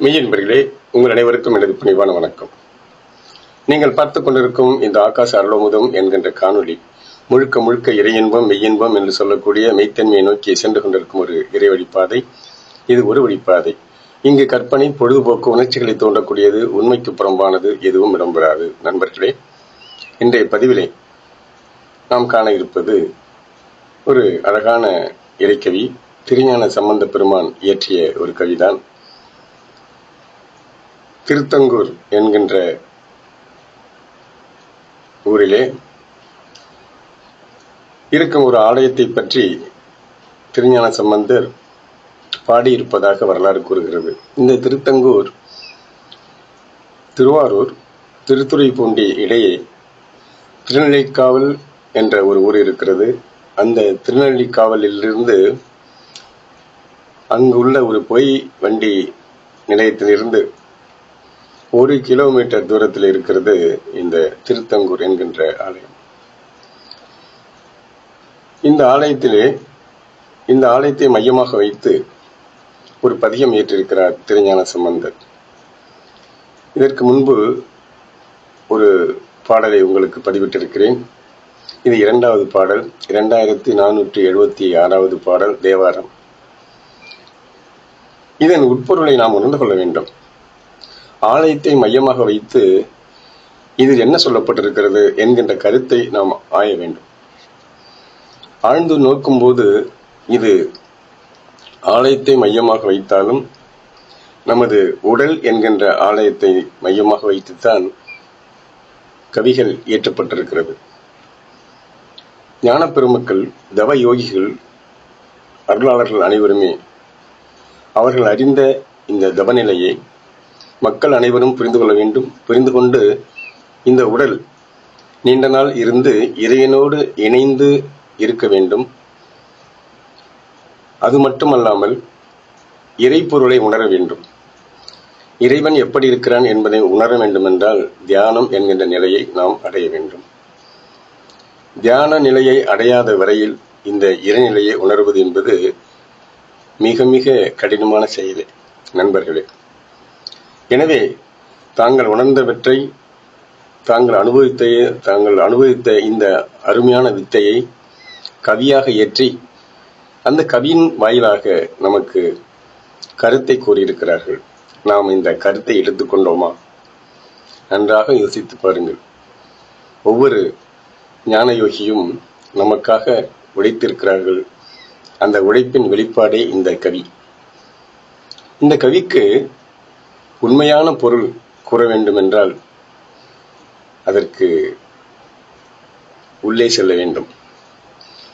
மெய்யன்பர்களே உங்கள் அனைவருக்கும் எனது பணிவான வணக்கம். நீங்கள் பார்த்துக் கொண்டிருக்கும் இந்த ஆகாச அருளமுதம் என்கின்ற காணொளி முழுக்க முழுக்க இறையின்பம் மெய்யின்பம் என்று சொல்லக்கூடிய மெய்த்தன்மையை நோக்கி சென்று கொண்டிருக்கும் ஒரு இறை வழிப்பாதை இது ஒரு வழிப்பாதை. இங்கு கற்பனை பொழுதுபோக்கு உணர்ச்சிகளை தோன்றக்கூடியது உண்மைக்கு புறம்பானது எதுவும் இடம்பெறாது நண்பர்களே இன்றைய பதிவிலே நாம் காண இருப்பது ஒரு அழகான இறைக்கவி திருஞான சம்பந்த பெருமான் இயற்றிய ஒரு கவிதான். திருத்தங்கூர் என்கின்ற ஊரிலே இருக்கும் ஒரு ஆலயத்தை பற்றி திருஞான சம்பந்தர் பாடியிருப்பதாக வரலாறு கூறுகிறது. இந்த திருத்தங்கூர் திருவாரூர் திருத்துறைப்பூண்டி இடையே திருநெல்லிக்காவல் என்ற ஒரு ஊர் இருக்கிறது. அந்த திருநெல்லிக்காவலிலிருந்து அங்குள்ள ஒரு பொய் வண்டி நிலையத்திலிருந்து ஒரு கிலோமீட்டர் தூரத்தில் இருக்கிறது இந்த திருத்தங்கூர் என்கின்ற ஆலயம். இந்த ஆலயத்திலே இந்த ஆலயத்தை மையமாக வைத்து ஒரு பதியம் ஏற்றிருக்கிறார் திருஞான சம்பந்தர். இதற்கு முன்பு ஒரு பாடலை உங்களுக்கு பதிவிட்டிருக்கிறேன். இது இரண்டாவது பாடல் இரண்டாயிரத்தி நானூற்றி எழுபத்தி ஆறாவது பாடல் தேவாரம். இதன் உட்பொருளை நாம் உணர்ந்து கொள்ள வேண்டும். ஆலயத்தை மையமாக வைத்து இதில் என்ன சொல்லப்பட்டிருக்கிறது என்கின்ற கருத்தை நாம் ஆய வேண்டும். ஆழ்ந்து நோக்கும்போது இது ஆலயத்தை மையமாக வைத்தாலும் நமது உடல் என்கின்ற ஆலயத்தை மையமாக வைத்துத்தான் கவிகள் இயற்றப்பட்டிருக்கிறது. ஞான பெருமக்கள் தவ யோகிகள் அருளாளர்கள் அனைவருமே அவர்கள் அறிந்த இந்த தவநிலையை மக்கள் அனைவரும் புரிந்து கொள்ள வேண்டும். புரிந்து கொண்டு இந்த உடல் நீண்ட நாள் இருந்து இறைவனோடு இணைந்து இருக்க வேண்டும். அது மட்டுமல்லாமல் இறைப்பொருளை உணர வேண்டும். இறைவன் எப்படி இருக்கிறான் என்பதை உணர வேண்டுமென்றால் தியானம் என்கின்ற நிலையை நாம் அடைய வேண்டும். தியான நிலையை அடையாத வரையில் இந்த இறைநிலையை உணர்வது என்பது மிக மிக கடினமான செயலே நண்பர்களே. எனவே தாங்கள் உணர்ந்தவற்றை தாங்கள் அனுபவித்த தாங்கள் அனுபவித்த இந்த அருமையான வித்தையை கவியாக ஏற்றி அந்த கவியின் வாயிலாக நமக்கு கருத்தை கூறியிருக்கிறார்கள். நாம் இந்த கருத்தை எடுத்துக்கொண்டோமா நன்றாக யோசித்து பாருங்கள். ஒவ்வொரு ஞான யோகியும் நமக்காக உழைத்திருக்கிறார்கள். அந்த உழைப்பின் வெளிப்பாடே இந்த கவி. இந்த கவிக்கு உண்மையான பொருள் கூற வேண்டும் என்றால் அதற்கு உள்ளே செல்ல வேண்டும்.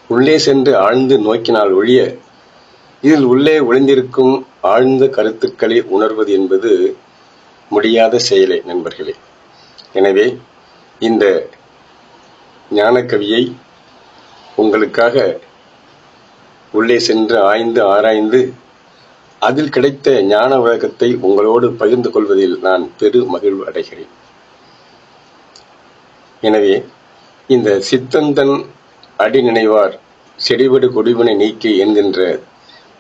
உள்ளே சென்று ஆழ்ந்து நோக்கினால் ஒழிய இதில் உள்ளே ஒளிந்திருக்கும் ஆழ்ந்த கருத்துக்களை உணர்வது என்பது முடியாத செயலை நண்பர்களே. எனவே இந்த ஞானக்கவியை உங்களுக்காக உள்ளே சென்று ஆய்ந்து ஆராய்ந்து அதில் கிடைத்த ஞான விளக்கத்தை உங்களோடு பகிர்ந்து கொள்வதில் நான் பெரு மகிழ்வு அடைகிறேன். எனவே இந்த சித்தந்தன் அடி நினைவார் செடிவிடு கொடிவினை நீக்கி என்கின்ற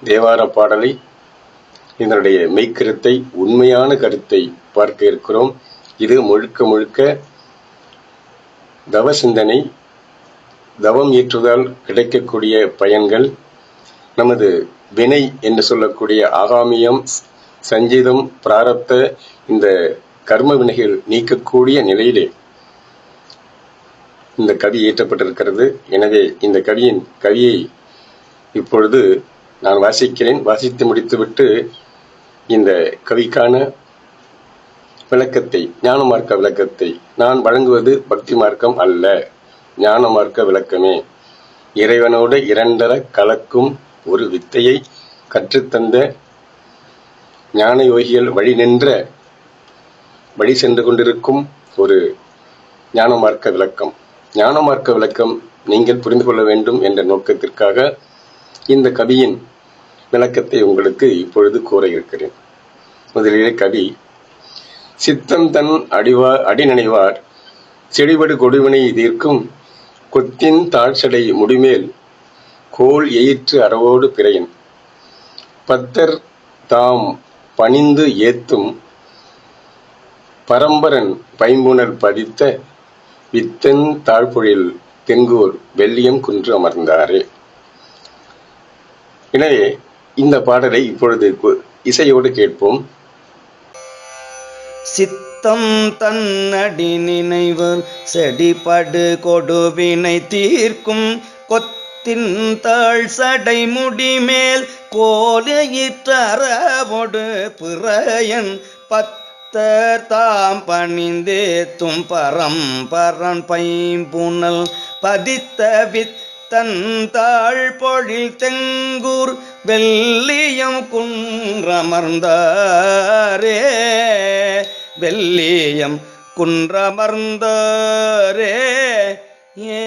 தேவார பாடலை இதனுடைய மெய்க்கருத்தை உண்மையான கருத்தை பார்க்க இருக்கிறோம். இது முழுக்க முழுக்க தவ சிந்தனை தவம் ஏற்றுவதால் கிடைக்கக்கூடிய பயன்கள் நமது வினை என்று சொல்லக்கூடிய ஆகாமியம் சஞ்சீதம் பிராரப்த இந்த கர்ம வினைகள் நீக்கக்கூடிய நிலையிலே இந்த கவி இயற்றப்பட்டிருக்கிறது. எனவே இந்த கவியின் கவியை இப்பொழுது நான் வாசிக்கிறேன். வாசித்து முடித்துவிட்டு இந்த கவிக்கான விளக்கத்தை ஞான மார்க்க விளக்கத்தை நான் வழங்குவது பக்தி மார்க்கம் அல்ல ஞான மார்க்க விளக்கமே. இறைவனோடு இரண்டர கலக்கும் ஒரு வித்தையை கற்றுத்தந்த ஞான யோகிகள் வழி நின்ற வழி சென்று கொண்டிருக்கும் ஒரு ஞான மார்க்க விளக்கம். ஞான மார்க்க விளக்கம் நீங்கள் புரிந்து கொள்ள வேண்டும் என்ற நோக்கத்திற்காக இந்த கவியின் விளக்கத்தை உங்களுக்கு இப்பொழுது கூற இருக்கிறேன். முதலிலே கவி சித்தம் தன் அடிவா அடிநினைவார் செடிபடு கொடுவினை தீர்க்கும் கொத்தின் தாழ்ச்சடை முடிமேல் கோல் எயிற்று அறவோடு பிறையன். பத்தர் தாம் பணிந்து ஏத்தும் பரம்பரன் பைம்புணர் பதித்த வித்தன் தாழ்பொழில் தெங்கூர் வெள்ளியம் குன்று அமர்ந்தாரே. எனவே இந்த பாடலை இப்பொழுது இசையோடு கேட்போம். சித்தம் தன்னடி நினைவு செடிபடு கொடுவினை தீர்க்கும் கொத்த தின்தாள் சடை முடிமேல் கோலையிற்றரவோடு பிறையன் பத்தர் தாம் பணிந்தேத்தும் பரம்பரன் பைம்புணல் பதித்த வித் தந்தாள் பொழில் தெங்கூர் வெள்ளியம் குன்றமர்ந்தாரே வெள்ளியம் குன்றமர்ந்தாரே ஏ.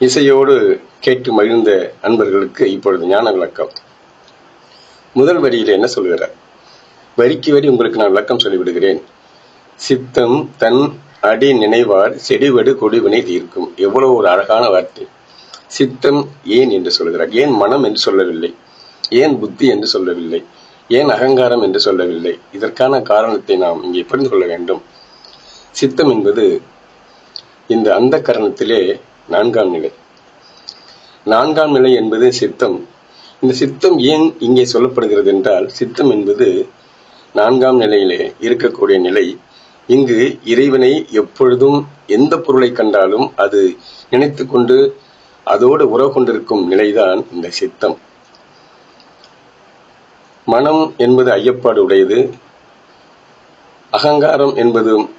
இசையோடு கேட்டு மகிழ்ந்த அன்பர்களுக்கு இப்பொழுது ஞான விளக்கம். முதல் வரியில் என்ன சொல்கிறார்? வரிக்கு வரி உங்களுக்கு நான் விளக்கம் சொல்லிவிடுகிறேன். சித்தம் தன் அடி நினைவார் செடிவடு கொடிவினை தீர்க்கும். எவ்வளவு ஒரு அழகான வார்த்தை. சித்தம் ஏன் என்று சொல்கிறார். ஏன் மனம் என்று சொல்லவில்லை? ஏன் புத்தி என்று சொல்லவில்லை? ஏன் அகங்காரம் என்று சொல்லவில்லை? இதற்கான காரணத்தை நாம் இங்கே புரிந்து கொள்ள வேண்டும். சித்தம் என்பது இந்த அந்த கரணத்திலே நான்காம் நிலை. நான்காம் நிலை என்பது சித்தம். இந்த சித்தம் ஏன் இங்கே சொல்லப்படுகிறது என்றால் சித்தம் என்பது நான்காம் நிலையிலே இருக்கக்கூடிய நிலை. இங்கு இறைவனை எப்பொழுதும் எந்த பொருளை கண்டாலும் அது நினைத்து கொண்டு அதோடு உறவு கொண்டிருக்கும் நிலைதான் இந்த சித்தம். மனம் என்பது ஐயப்பாடு உடையது. அகங்காரம் என்பதும்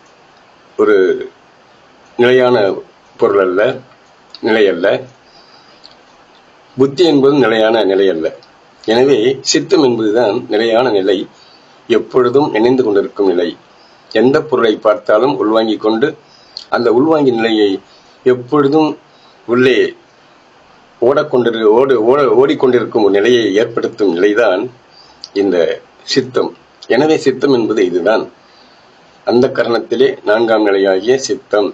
ஒரு நிலையான பொருள் அல்ல. நிலை அல்ல புத்தி என்பது நிலையான நிலை அல்ல எனவே சித்தம் என்பதுதான் நிலையான நிலை. எப்பொழுதும் இணைந்து கொண்டிருக்கும் நிலை. எந்த பொருளை பார்த்தாலும் உள்வாங்கிக் கொண்டு அந்த உள்வாங்கி நிலையை எப்பொழுதும் உள்ளே ஓடக்கொண்டிரு ஓடு ஓட ஓடிக்கொண்டிருக்கும் நிலையை ஏற்படுத்தும் நிலைதான் இந்த சித்தம். எனவே சித்தம் என்பது இதுதான். அந்த கரணத்திலே நான்காம் நிலையாகிய சித்தம்.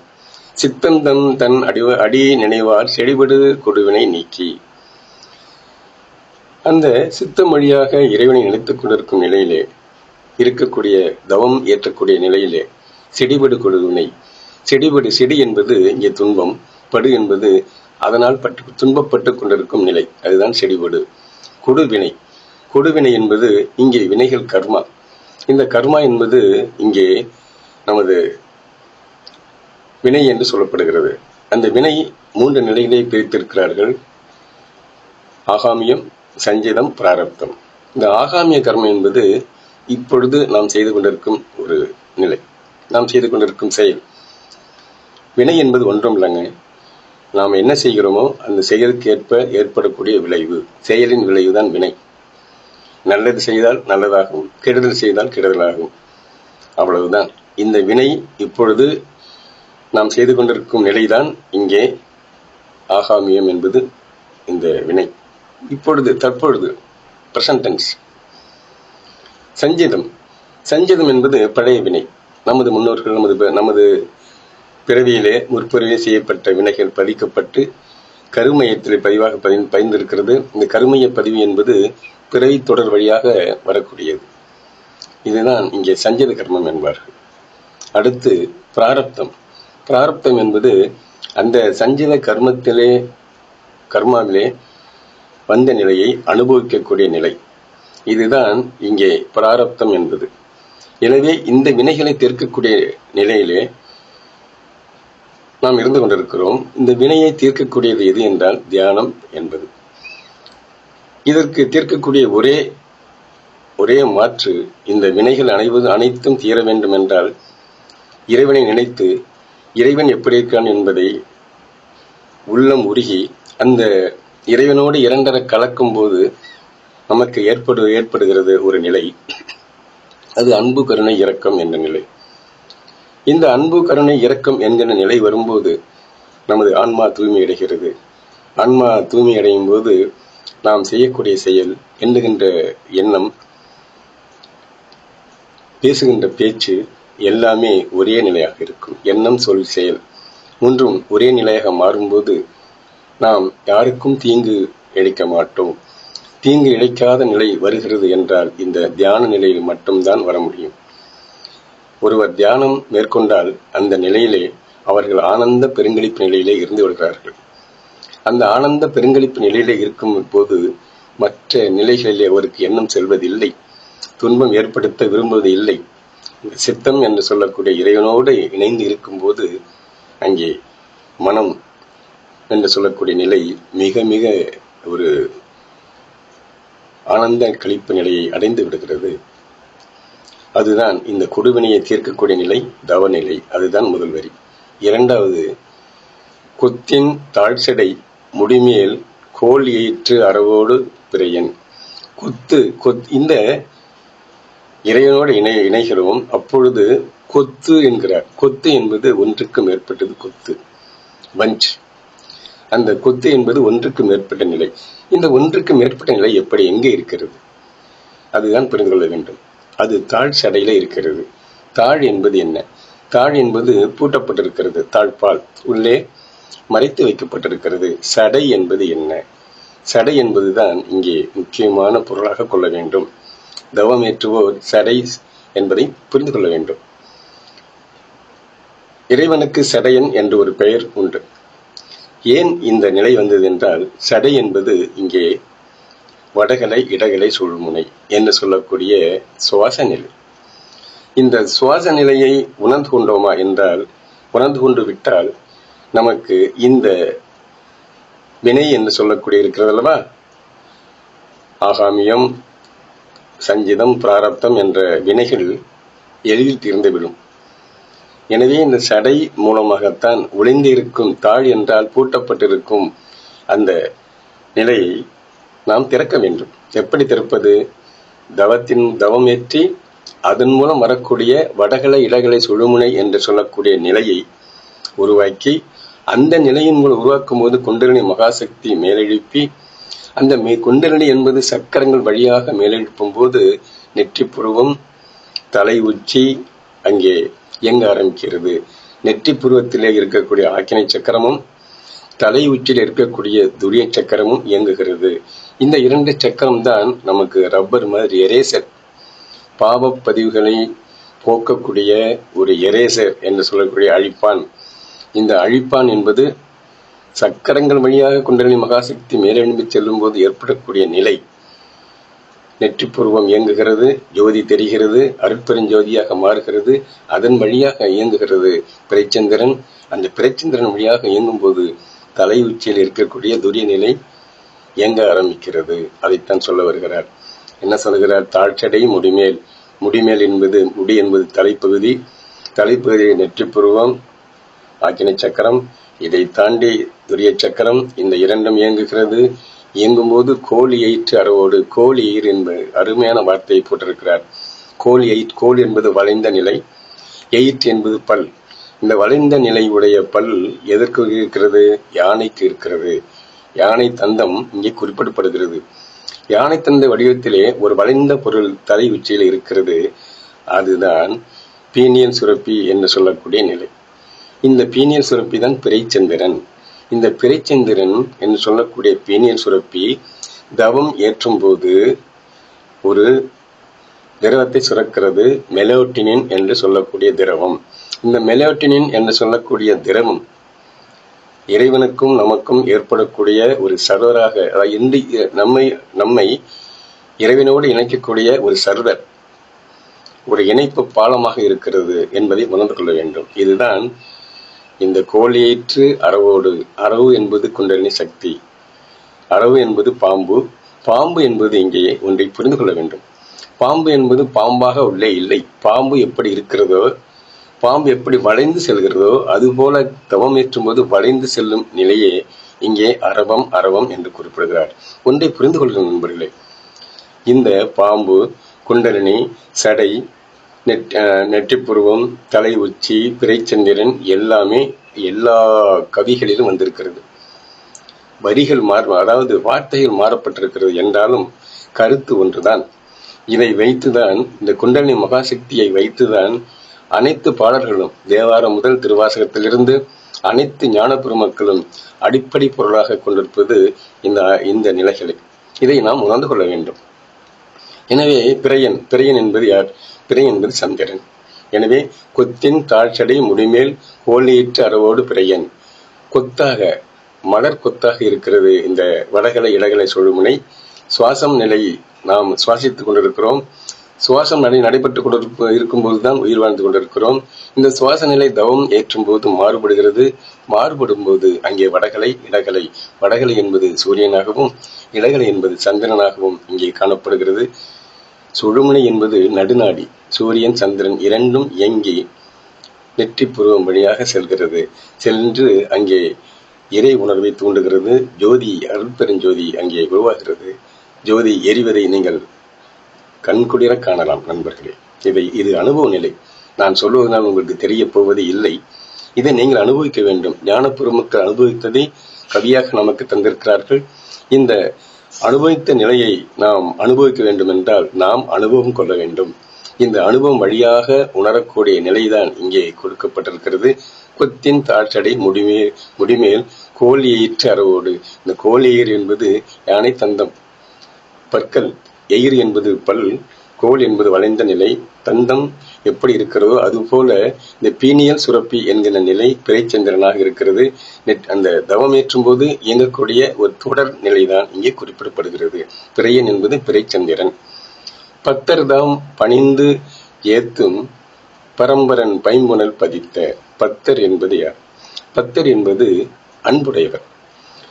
சித்தம் தம் தன் அடிவ அடி நினைவார் செடிபடு கொடுவினை நீக்கி. அந்த சித்தம் வழியாக இறைவனை நினைத்துக் கொண்டிருக்கும் நிலையிலே இருக்கக்கூடிய தவம் ஏற்றக்கூடிய நிலையிலே செடிபடு கொடுவினை. செடிபடு செடி என்பது இங்கே துன்பம் படு என்பது அதனால் பட்டு துன்பப்பட்டு கொண்டிருக்கும் நிலை. அதுதான் செடிபடு. கொடுவினை. கொடுவினை என்பது இங்கே வினைகள் கர்மா. இந்த கர்மா என்பது இங்கே நமது வினை என்று சொல்லப்படுகிறது. அந்த வினை மூன்று நிலைகளை பிரித்திருக்கிறார்கள். ஆகாமியம் சஞ்சிதம் பிராரப்தம். இந்த ஆகாமிய கர்மம் என்பது இப்பொழுது நாம் செய்து கொண்டிருக்கும் ஒரு நிலை. நாம் செய்து கொண்டிருக்கும் செயல். வினை என்பது ஒன்றும் இல்லைங்க. நாம் என்ன செய்கிறோமோ அந்த செயலுக்கு ஏற்ப ஏற்படக்கூடிய விளைவு. செயலின் விளைவுதான் வினை. நல்லது செய்தால் நல்லதாகும். கெடுதல் செய்தால் கெடுதலாகும். அவ்வளவுதான். இந்த வினை இப்பொழுது நாம் செய்து கொண்டிருக்கும் நிலைதான் இங்கே ஆகாமியம் என்பது இந்த வினை. இப்பொழுது தற்பொழுது பிரசன்டென்ஸ் சஞ்சிதம். சஞ்சிதம் என்பது பழைய வினை. நமது முன்னோர்கள் நமது ப- நமது பிறவியிலே முற்பிறவியே செய்யப்பட்ட வினைகள் பதிக்கப்பட்டு கருமையத்தில் பதிவாக பதிந்து பயந்திருக்கிறது இந்த கருமைய பதிவு என்பது பிறவி தொடர் வழியாக வரக்கூடியது. இதுதான் இங்கே சஞ்சித கர்மம் என்பார்கள். அடுத்து பிராரப்தம். பிராரப்தம் என்பது அந்த சஞ்சித கர்மத்திலே கர்மாவிலே வந்த நிலையை அனுபவிக்கக்கூடிய நிலை. இதுதான் இங்கே பிராரப்தம் என்பது. எனவே இந்த வினைகளை தீர்க்கக்கூடிய நிலையிலே நாம் இருந்து கொண்டிருக்கிறோம். இந்த வினையை தீர்க்கக்கூடியது எது என்றால் தியானம் என்பது. இதற்கு தீர்க்கக்கூடிய ஒரே ஒரே மாற்று இந்த வினைகள் அனைவது அனைத்தும் தீர வேண்டும் என்றால் இறைவனை நினைத்து இறைவன் எப்படி இருக்கான் என்பதை உள்ளம் உருகி அந்த இறைவனோடு இரண்டர கலக்கும் போது நமக்கு ஏற்படு ஏற்படுகிறது ஒரு நிலை. அது அன்பு கருணை இரக்கம் என்ற நிலை. இந்த அன்பு கருணை இரக்கம் என்கிற நிலை வரும்போது நமது ஆன்மா தூய்மை அடைகிறது ஆன்மா தூய்மை அடையும் போது நாம் செய்யக்கூடிய செயல் எண்ணுகின்ற எண்ணம் பேசுகின்ற பேச்சு எல்லாமே ஒரே நிலையாக இருக்கும். எண்ணம் சொல் செயல் மூன்றும் ஒரே நிலையாக மாறும்போது நாம் யாருக்கும் தீங்கு இழைக்க மாட்டோம். தீங்கு இழைக்காத நிலை வருகிறது என்றால் இந்த தியான நிலையில் மட்டும்தான் வர முடியும். ஒருவர் தியானம் மேற்கொண்டால் அந்த நிலையிலே அவர்கள் ஆனந்த பெருங்களிப்பு நிலையிலே இருந்து வருகிறார்கள் அந்த ஆனந்த பெருங்களிப்பு நிலையிலே இருக்கும் போது மற்ற நிலைகளிலே அவருக்கு எண்ணம் செல்வதில்லை. துன்பம் ஏற்படுத்த விரும்புவது இல்லை சித்தம் என்று சொல்லக்கூடிய இறைவனோடு இணைந்து இருக்கும்போது அங்கே மனம் என்று சொல்லக்கூடிய நிலை மிக மிக ஒரு ஆனந்த கழிப்பு நிலையை அடைந்து விடுகிறது. அதுதான் இந்த கொடுவினையை தீர்க்கக்கூடிய நிலை தவநிலை அதுதான் முதல் வரி. இரண்டாவது குத்தின் தாழ்ச்சடை முடிமேல் கோல் ஏற்று அறவோடு பிறையன். கொத்து கொத் இந்த இறைவனோடு இணை இணைகிறோம். அப்பொழுது கொத்து என்கிறார். கொத்து என்பது ஒன்றுக்கு மேற்பட்டது கொத்து. பஞ்ச் அந்த கொத்து என்பது ஒன்றுக்கு மேற்பட்ட நிலை. இந்த ஒன்றுக்கு மேற்பட்ட நிலை எப்படி எங்கே இருக்கிறது? அதுதான் புரிந்து கொள்ள வேண்டும். அது தாழ் சடையில இருக்கிறது. தாழ் என்பது என்ன? தாழ் என்பது பூட்டப்பட்டிருக்கிறது. தாழ்பால். உள்ளே மறைத்து வைக்கப்பட்டிருக்கிறது. சடை என்பது என்ன? சடை என்பதுதான் இங்கே முக்கியமான பொருளாக கொள்ள வேண்டும். தவமேற்றுவோர் சடை என்பதை புரிந்து கொள்ள வேண்டும். இறைவனுக்கு சடையன் என்று ஒரு பெயர் உண்டு. ஏன் இந்த நிலை வந்தது என்றால் சடை என்பது இங்கே வடகலை இடகலை சூழ்முனை என்று சொல்லக்கூடிய சுவாச நிலை. இந்த சுவாச நிலையை உணர்ந்து கொண்டோமா என்றால் உணர்ந்து கொண்டு விட்டால் நமக்கு இந்த வினை என்று சொல்லக்கூடிய இருக்கிறது அல்லவா ஆகாமியம் சஞ்சிதம் பிராரப்தம் என்ற வினைகள் எளிதில் தீர்ந்துவிடும் எனவே இந்த சடை மூலமாகத்தான் ஒளிந்து இருக்கும் தாழ் என்றால் பூட்டப்பட்டிருக்கும் அந்த நிலையை நாம் திறக்க வேண்டும். எப்படி திறப்பது? தவத்தின் தவம் ஏற்றி அதன் மூலம் வரக்கூடிய வடகலை இடகலை சுழுமுனை என்று சொல்லக்கூடிய நிலையை உருவாக்கி அந்த நிலையின் மூலம் உருவாக்கும் போது குண்டலினி மகாசக்தி மேலெழுப்பி அந்த மே குண்டலினி என்பது சக்கரங்கள் வழியாக மேலெழுப்பும் போது நெற்றி புருவம் தலை உச்சி அங்கே இயங்க ஆரம்பிக்கிறது. நெற்றி புருவத்திலே இருக்கக்கூடிய ஆக்கினை சக்கரமும் தலை உச்சியில் இருக்கக்கூடிய துரிய சக்கரமும் இயங்குகிறது. இந்த இரண்டு சக்கரம் தான் நமக்கு ரப்பர் மாதிரி எரேசர் பாவ பதிவுகளை போக்கக்கூடிய ஒரு எரேசர் என்று சொல்லக்கூடிய அழிப்பான். இந்த அழிப்பான் என்பது சக்கரங்கள் வழியாக குண்டலினி மகாசக்தி மேலெழும்பி செல்லும் போது ஏற்படக்கூடிய நிலை நெற்றிப்பூர்வம் இயங்குகிறது ஜோதி தெரிகிறது அருட்பெருஞ்சோதியாக மாறுகிறது அதன் வழியாக இயங்குகிறது பிறைச்சந்திரன் அந்த பிறைச்சந்திரன் வழியாக இயங்கும் போது தலை உச்சியில் இருக்கக்கூடிய துரிய நிலை இயங்க ஆரம்பிக்கிறது. அதைத்தான் சொல்ல வருகிறார். என்ன சொல்கிறார்? தாழ்ச்சடை முடிமேல். முடிமேல் என்பது முடி என்பது தலைப்பகுதி. தலைப்பகுதி நெற்றிப்புருவம் ஆக்கினை சக்கரம். இதை தாண்டி துரிய சக்கரம் இந்த இரண்டும் இயங்குகிறது. இயங்கும்போது கோழி எயிற்று அறவோடு கோழி ஈர் என்பது அருமையான வார்த்தையை போட்டிருக்கிறார். கோழி எயிட் கோல் என்பது வளைந்த நிலை எயிட் என்பது பல். இந்த வளைந்த நிலை உடைய பல் எதற்கு இருக்கிறது? யானைக்கு இருக்கிறது. யானை தந்தம் இங்கே குறிப்பிடப்படுகிறது. யானை தந்த வடிவத்திலே ஒரு வளைந்த பொருள் தலை உச்சியில் இருக்கிறது. அதுதான் பீனியன் சுரப்பி என்று சொல்லக்கூடிய நிலை. இந்த பீனியல் சுரப்பி தான் பிறைச்சந்திரன். இந்த பிறைச்சந்திரன் என்று சொல்லக்கூடிய பீனியல் சுரப்பி தவம் ஏற்றும் போது ஒரு திரவத்தை சுரக்கிறது மெலோட்டினின் என்று சொல்லக்கூடிய திரவம். இந்த மெலோட்டினின் என்று சொல்லக்கூடிய திரவம் இறைவனுக்கும் நமக்கும் ஏற்படக்கூடிய ஒரு சர்வராக அதாவது இன்று நம்மை நம்மை இறைவனோடு இணைக்கக்கூடிய ஒரு சர்வர் ஒரு இணைப்பு பாலமாக இருக்கிறது என்பதை உணர்ந்து கொள்ள வேண்டும். இதுதான் இந்த கோழியேற்று அறவோடு அரவு என்பது குண்டலினி சக்தி. அரவு என்பது பாம்பு பாம்பு என்பது இங்கே ஒன்றை புரிந்து கொள்ள வேண்டும். பாம்பு என்பது பாம்பாக உள்ளே இல்லை. பாம்பு எப்படி இருக்கிறதோ பாம்பு எப்படி வளைந்து செல்கிறதோ அதுபோல தவம் ஏற்றும் போது வளைந்து செல்லும் நிலையே இங்கே அரவம் அரவம் என்று குறிப்பிடுகிறார். ஒன்றை புரிந்து கொள்கிற நண்பர்களே. இந்த பாம்பு குண்டலினி சடை நெட் நெற்றிப்புருவம் தலை உச்சி பிறைச்சந்திரன் எல்லாமே எல்லா கவிகளிலும் வந்திருக்கிறது. வரிகள் மாற அதாவது வார்த்தைகள் மாறப்பட்டிருக்கிறது என்றாலும் கருத்து ஒன்றுதான். இதை வைத்துதான் இந்த குண்டலினி மகாசக்தியை வைத்துதான் அனைத்து பாடல்களும் தேவாரம் முதல் திருவாசகத்திலிருந்து அனைத்து ஞான பெருமக்களும் அடிப்படை பொருளாக கொண்டிருப்பது இந்த இந்த நிலைகளை. இதை நாம் உணர்ந்து கொள்ள வேண்டும். எனவே பிறையன் பிறையன் என்பது யார்? பிறை என்பது சந்திரன். எனவே கொத்தின் தாழ்ச்சடை முடிமேல் கோழியிற்று அறவோடு பிறையன். கொத்தாக மலர் கொத்தாக இருக்கிறது. இந்த வடகலை இடகலை சுழுமுனை சுவாசம் நிலை நாம் சுவாசித்துக் கொண்டிருக்கிறோம். சுவாசம் நடை நடைபெற்று கொண்டிருப்ப இருக்கும்போது தான் உயிர் வாழ்ந்து கொண்டிருக்கிறோம். இந்த சுவாச நிலை தவம் ஏற்றும் போது மாறுபடுகிறது. மாறுபடும் போது அங்கே வடகலை இடகலை. வடகலை என்பது சூரியனாகவும் இடகலை என்பது சந்திரனாகவும் இங்கே காணப்படுகிறது. சுழுமுனை என்பது நடுநாடி. சூரியன் சந்திரன் இரண்டும் இயங்கி நெற்றி புருவம் வழியாக செல்கிறது. சென்று அங்கே இறை உணர்வை தூண்டுகிறது. ஜோதி அருட்பெருஞ்சோதி அங்கே உருவாகிறது. ஜோதி எரிவதை நீங்கள் கண்குளிர காணலாம் நண்பர்களே. இதை இது அனுபவ நிலை. நான் சொல்வதனால் உங்களுக்கு தெரிய போவது இல்லை. இதை நீங்கள் அனுபவிக்க வேண்டும். ஞான மக்கள் அனுபவித்ததை கவியாக நமக்கு தந்திருக்கிறார்கள். இந்த அனுபவித்த நிலையை நாம் அனுபவிக்க வேண்டும் என்றால் நாம் அனுபவம் கொள்ள வேண்டும். இந்த அனுபவம் வழியாக உணரக்கூடிய நிலைதான் இங்கே கொடுக்கப்பட்டிருக்கிறது. கொத்தின் தாழ்ச்சடை முடிமேல் முடிமேல் கோல் அறவோடு. இந்த கோல் என்பது யானை தந்தம். பற்கள் எயிர் என்பது பல். கோல் என்பது வளைந்த நிலை தந்தம் எப்படி இருக்கிறதோ அதுபோல இந்த பீனியல் சுரப்பி என்கிற நிலை பிறைச்சந்திரனாக இருக்கிறது. நெட்- அந்த தவமேற்றும் போது இயங்கக்கூடிய ஒரு தொடர் நிலைதான் இங்கே குறிப்பிடப்படுகிறது. பிறையன் என்பது பிறைச்சந்திரன். பத்தர் தாம் பணிந்து ஏத்தும் பரம்பரன் பைம்புணல் பதித்த பத்தர் என்பது யார்? பத்தர் என்பது அன்புடையவர்.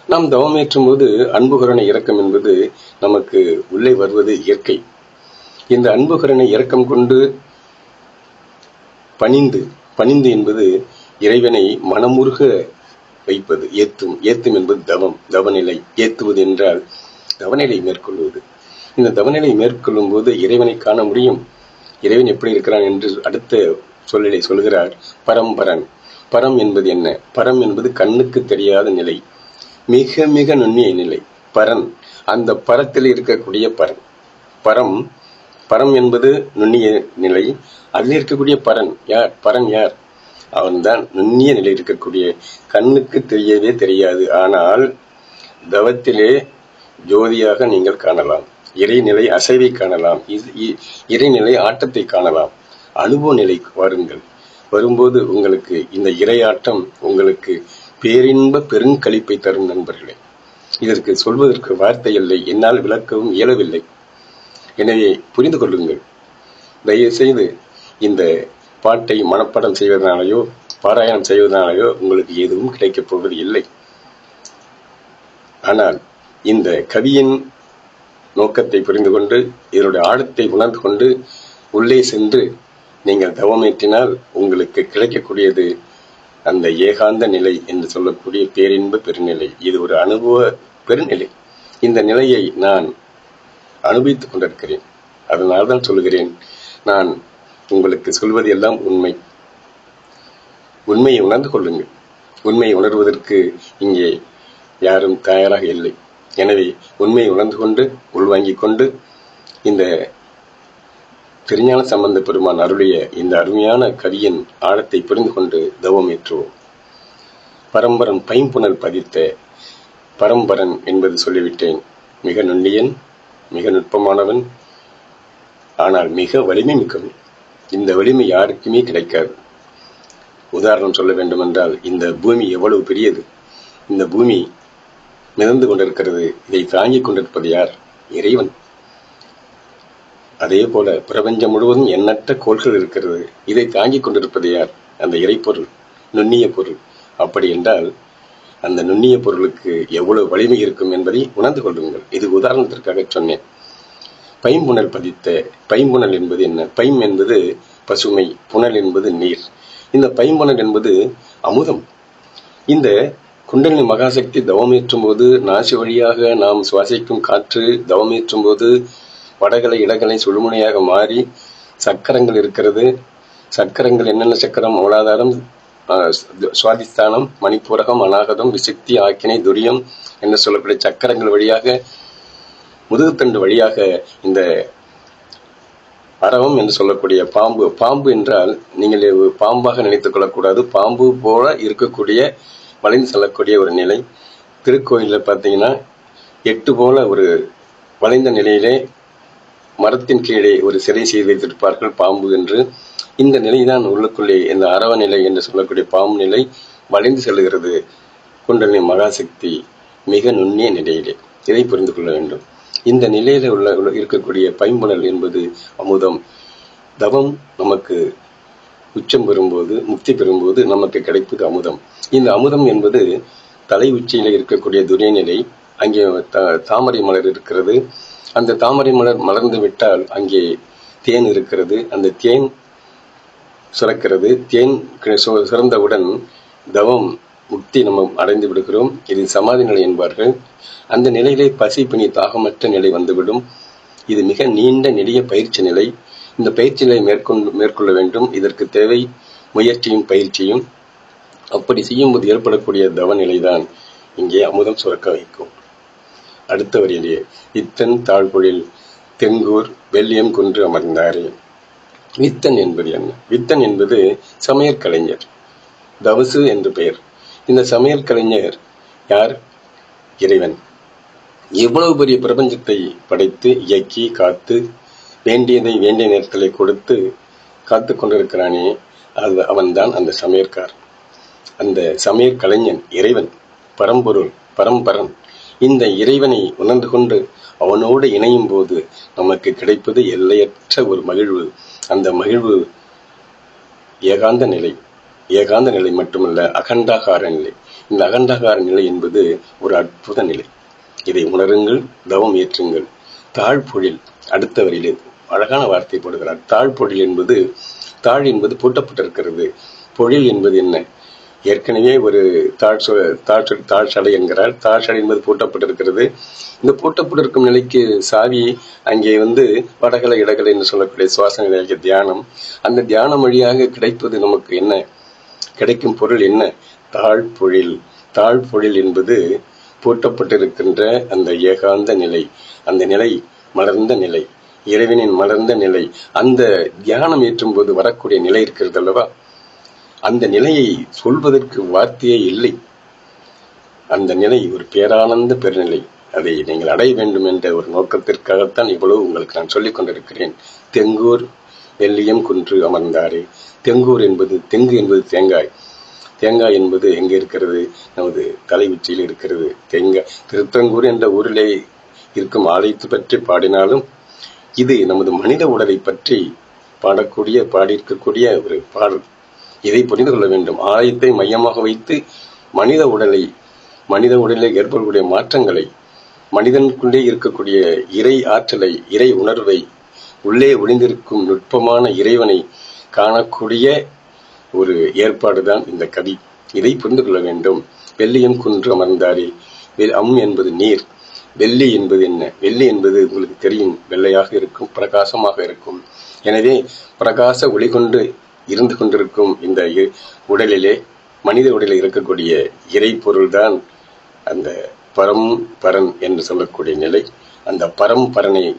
நாம் தவமேற்றும் போது அன்புகரண இறக்கம் என்பது நமக்கு உள்ளே வருவது இயற்கை. இந்த அன்புகரனை இரக்கம் கொண்டு பணிந்து பணிந்து என்பது இறைவனை மனமுருக வைப்பது. ஏத்தும் ஏத்தும் என்பது தவம் தவநிலை. ஏத்துவது என்றால் தவநிலை மேற்கொள்வது. இந்த தவநிலை மேற்கொள்ளும் போது இறைவனை காண முடியும். இறைவன் எப்படி இருக்கிறான் என்று அடுத்த சொல்லிலை சொல்கிறார். பரம்பரன் பரம் என்பது என்ன? பரம் என்பது கண்ணுக்கு தெரியாத நிலை. மிக மிக நுண்ணிய நிலை. பரன். அந்த பரத்தில் இருக்கக்கூடிய பரன். பரம் பரம் என்பது நுண்ணிய நிலை. அதில் இருக்கக்கூடிய பரன் யார்? பரன் யார்? அவன்தான் நுண்ணிய நிலை இருக்கக்கூடிய. கண்ணுக்கு தெரியவே தெரியாது. ஆனால் தவத்திலே ஜோதியாக நீங்கள் காணலாம். இறைநிலை அசைவை காணலாம். இது- இ- இறைநிலை ஆட்டத்தை காணலாம். அனுபவ நிலை வாருங்கள். வரும்போது உங்களுக்கு இந்த இரையாட்டம் உங்களுக்கு பேரின்ப பெருங்கழிப்பை தரும் நண்பர்களே. இதற்கு சொல்வதற்கு வார்த்தை இல்லை. என்னால் விளக்கவும் இயலவில்லை. எனவே புரிந்து கொள்ளுங்கள். தயவுசெய்து இந்த பாட்டை மனப்பாடம் செய்வதனாலேயோ பாராயணம் செய்வதனாலேயோ உங்களுக்கு எதுவும் கிடைக்கப் போவது இல்லை. ஆனால் இந்த கவியின் நோக்கத்தை புரிந்து கொண்டு இதனுடைய ஆழத்தை உணர்ந்து கொண்டு உள்ளே சென்று நீங்கள் தவமேற்றினால் உங்களுக்கு கிடைக்கக்கூடியது அந்த ஏகாந்த நிலை என்று சொல்லக்கூடிய பேரின்ப பெருநிலை. இது ஒரு அனுபவ பெருநிலை. இந்த நிலையை நான் அனுபவித்துக் கொண்டிருக்கிறேன். அதனால் தான் சொல்கிறேன் நான் உங்களுக்கு சொல்வது எல்லாம் உண்மை. உண்மையை உணர்ந்து கொள்ளுங்கள். உண்மையை உணர்வதற்கு இங்கே யாரும் தயாராக இல்லை. எனவே உண்மையை உணர்ந்து கொண்டு உள்வாங்கிக் கொண்டு இந்த திருஞான சம்பந்த பெருமான் அருளிய இந்த அருமையான கவியின் ஆழத்தை புரிந்து கொண்டு தவம் ஏற்றுவோம். பரம்பரன் பைம்புணல் பதித்த பரம்பரன் என்பது சொல்லிவிட்டேன். மிக நுண்ணியன் மிக நுட்பமானவன். ஆனால் மிக வலிமை மிக்கவன். இந்த வலிமை யாருக்குமே கிடைக்காது. உதாரணம் சொல்ல வேண்டுமென்றால் இந்த பூமி எவ்வளவு பெரியது? இந்த பூமி மிதந்து கொண்டிருக்கிறது இதை தாங்கிக் கொண்டிருப்பது யார்? இறைவன். அதே போல பிரபஞ்சம் முழுவதும் எண்ணற்ற கோள்கள் இருக்கிறது. இதை தாங்கிக் கொண்டிருப்பது யார்? அந்த இறைப்பொருள் நுண்ணிய பொருள். அப்படி என்றால் அந்த நுண்ணிய பொருளுக்கு எவ்வளவு வலிமை இருக்கும் என்பதை உணர்ந்து கொள்ளுங்கள். இது உதாரணத்திற்காக சொன்னேன். பைம்புணல் பதித்த பைம்புணல் என்பது என்ன? பைம் என்பது பசுமை புனல் என்பது நீர். இந்த பைம்புணல் என்பது அமுதம். இந்த குண்டலினி மகாசக்தி தவமேற்றும் போது நாசி வழியாக நாம் சுவாசிக்கும் காற்று தவமேற்றும் போது வடகலை இடகலை சுழுமுனையாக மாறி சக்கரங்கள் இருக்கிறது. சக்கரங்கள் என்னென்ன சக்கரம்? மூலாதாரம் சுவாதிஸ்தானம் மணிப்பூரகம் அநாகதம் விசக்தி ஆக்கினை துரியம் என்று சொல்லக்கூடிய சக்கரங்கள் வழியாக முதுகுத்தண்டு வழியாக இந்த அரவம் என்று சொல்லக்கூடிய பாம்பு பாம்பு என்றால் நீங்கள் பாம்பாக நினைத்துக் கொள்ளக்கூடாது. பாம்பு போல இருக்கக்கூடிய வளைந்து செல்லக்கூடிய ஒரு நிலை. திருக்கோயிலில் பார்த்தீங்கன்னா எட்டு போல ஒரு வளைந்த நிலையிலே மரத்தின் கீழே ஒரு சிறை செய்து வைத்திருப்பார்கள் பாம்பு என்று. இந்த நிலைதான் உள்ளுக்குள்ளே இந்த அரவ நிலை என்று சொல்லக்கூடிய பாம்பு நிலை வளைந்து செல்கிறது. குண்டலினி மகாசக்தி மிக நுண்ணிய நிலையிலே இதை புரிந்து கொள்ள வேண்டும். இந்த நிலையில உள்ள இருக்கக்கூடிய பைம்புணல் என்பது அமுதம். தவம் நமக்கு உச்சம் பெறும்போது முக்தி பெறும்போது நமக்கு கிடைப்பது அமுதம். இந்த அமுதம் என்பது தலை உச்சியில இருக்கக்கூடிய துரியநிலை அங்கே தாமரை மலர் இருக்கிறது. அந்த தாமரை மலர் மலர்ந்து விட்டால் அங்கே தேன் இருக்கிறது. அந்த தேன் சுரக்கிறது. தேன் கி- சு- சுரந்தவுடன் தவம் முக்தி நம்ம அடைந்து விடுகிறோம். இது சமாதி நிலை என்பார்கள். அந்த நிலையிலே பசி பிணி தாகமற்ற நிலை வந்துவிடும். இது மிக நீண்ட நெடிய பயிற்சி நிலை. இந்த பயிற்சி நிலை மேற்கொண்டு மேற்கொள்ள வேண்டும். இதற்கு தேவை முயற்சியும் பயிற்சியும். அப்படி செய்யும்போது ஏற்படக்கூடிய தவ நிலைதான் இங்கே அமுதம் சுரக்க வைக்கும். அடுத்த வரியிலே இத்தன் தாழ்பொழில் தெங்கூர் வெள்ளியம் குன்று அமர்ந்தாரே. வித்தன் என்பது என்ன? வித்தன் என்பது சமையற் கலைஞர். தவசு என்று பெயர். இந்த சமையற் கலைஞர் யார்? இறைவன். எவ்வளவு பெரிய பிரபஞ்சத்தை படைத்து இயக்கி காத்து வேண்டியதை வேண்டிய நேரத்திலே கொடுத்து காத்து கொண்டிருக்கிறானே அது அவன்தான் அந்த சமையற்கார். அந்த சமையற் கலைஞன் இறைவன். பரம்பொருள் பரம்பரன். இந்த இறைவனை உணர்ந்து கொண்டு அவனோடு இணையும் போது நமக்கு கிடைப்பது எல்லையற்ற ஒரு மகிழ்வு. அந்த மகிழ்வு ஏகாந்த நிலை. ஏகாந்த நிலை மட்டுமல்ல அகண்டாகார நிலை. இந்த அகண்டாகார நிலை என்பது ஒரு அற்புத நிலை. இதை உணருங்கள் தவம் ஏற்றுங்கள். தாழ்பொழில் அடுத்த வரியிலே அழகான வார்த்தை போடுகிறார். தாழ்பொழில் என்பது தாழ் என்பது பூட்டப்பட்டிருக்கிறது. பொழில் என்பது என்ன? ஏற்கனவே ஒரு தாழ் சொ- தாழ் என்கிறார். தாழ் சடை என்பது பூட்டப்பட்டிருக்கிறது. இந்த பூட்டப்பட்டிருக்கும் நிலைக்கு சாவி அங்கே வந்து வடகலை இடகலை என்று சொல்லக்கூடிய சுவாச நிலைக்கு தியானம். அந்த தியானம் வழியாக கிடைப்பது நமக்கு என்ன? கிடைக்கும் பொருள் என்ன? தாழ்பொழில் தாழ்பொழில் என்பது பூட்டப்பட்டிருக்கின்ற அந்த ஏகாந்த நிலை அந்த நிலை மலர்ந்த நிலை இறைவனின் மலர்ந்த நிலை. அந்த தியானம் ஏற்றும் போது வரக்கூடிய நிலை இருக்கிறது அல்லவா? அந்த நிலையை சொல்வதற்கு வார்த்தையே இல்லை. அந்த நிலை ஒரு பேரானந்த பெருநிலை. அதை நீங்கள் அடைய வேண்டும் என்ற ஒரு நோக்கத்திற்காகத்தான் இவ்வளவு உங்களுக்கு நான் சொல்லிக் கொண்டிருக்கிறேன். தெங்கூர் வெள்ளியம் குன்று அமர்ந்தாரே. தெங்கூர் என்பது தெங்கு என்பது தேங்காய். தேங்காய் என்பது எங்கே இருக்கிறது? நமது தலை உச்சியில் இருக்கிறது. தேங்காய். திருத்தங்கூர் என்ற ஊரிலே இருக்கும் ஆலயத்தை பற்றி பாடினாலும் இது நமது மனித உடலை பற்றி பாடக்கூடிய பாடியிருக்கக்கூடிய ஒரு பாடல். இதை புரிந்து கொள்ள வேண்டும். ஆலயத்தை மையமாக வைத்து மனித உடலை மனித உடலில் ஏற்படக்கூடிய மாற்றங்களை மனிதனுக்குள்ளே இருக்கக்கூடிய இறை ஆற்றலை இறை உணர்வை உள்ளே ஒளிந்திருக்கும் நுட்பமான இறைவனை காணக்கூடிய ஒரு ஏற்பாடுதான் இந்த கவி. இதை புரிந்து கொள்ள வேண்டும். வெள்ளியம் குன்று அமர்ந்தாரே. வெ- அம் என்பது நீர். வெள்ளி என்பது என்ன? வெள்ளி என்பது உங்களுக்கு தெரியும். வெள்ளையாக இருக்கும் பிரகாசமாக இருக்கும். எனவே பிரகாச ஒளி கொண்டு இருந்து கொண்டிருக்கும் இந்த இ- உடலிலே மனித உடலில் இருக்கக்கூடிய இறை பொருள்தான் அந்த பரம் பரன் என்று சொல்லக்கூடிய நிலை. அந்த பரம் பரனை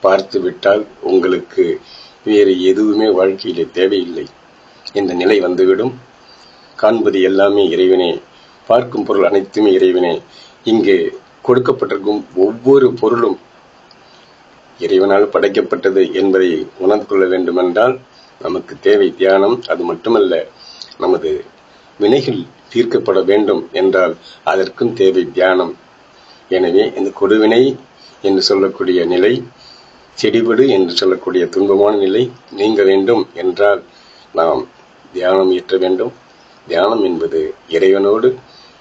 பார்த்து விட்டால் உங்களுக்கு வேறு எதுவுமே வாழ்க்கையிலே தேவையில்லை என்ற நிலை வந்துவிடும். காண்பது எல்லாமே இறைவனே. பார்க்கும் பொருள் அனைத்துமே இறைவனே. இங்கு கொடுக்கப்பட்டிருக்கும் ஒவ்வொரு பொருளும் இறைவனால் படைக்கப்பட்டது என்பதை உணர்ந்து கொள்ள வேண்டுமென்றால் நமக்கு தேவை தியானம் அது மட்டுமல்ல நமது வினைகள் தீர்க்கப்பட வேண்டும் என்றால் அதற்கும் தேவை தியானம். எனவே இந்த கொடுவினை என்று சொல்லக்கூடிய நிலை செடிபடு என்று சொல்லக்கூடிய துன்பமான நிலை நீங்க வேண்டும் என்றால் நாம் தியானம் இயற்ற வேண்டும். தியானம் என்பது இறைவனோடு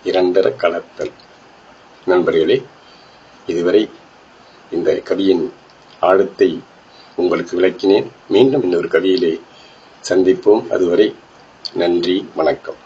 இரண்டர கலத்தல். நண்பர்களே இதுவரை இந்த கவியின் ஆழத்தை உங்களுக்கு விளக்கினேன். மீண்டும் இன்னொரு கவியிலே சந்திப்போம். அதுவரை நன்றி வணக்கம்.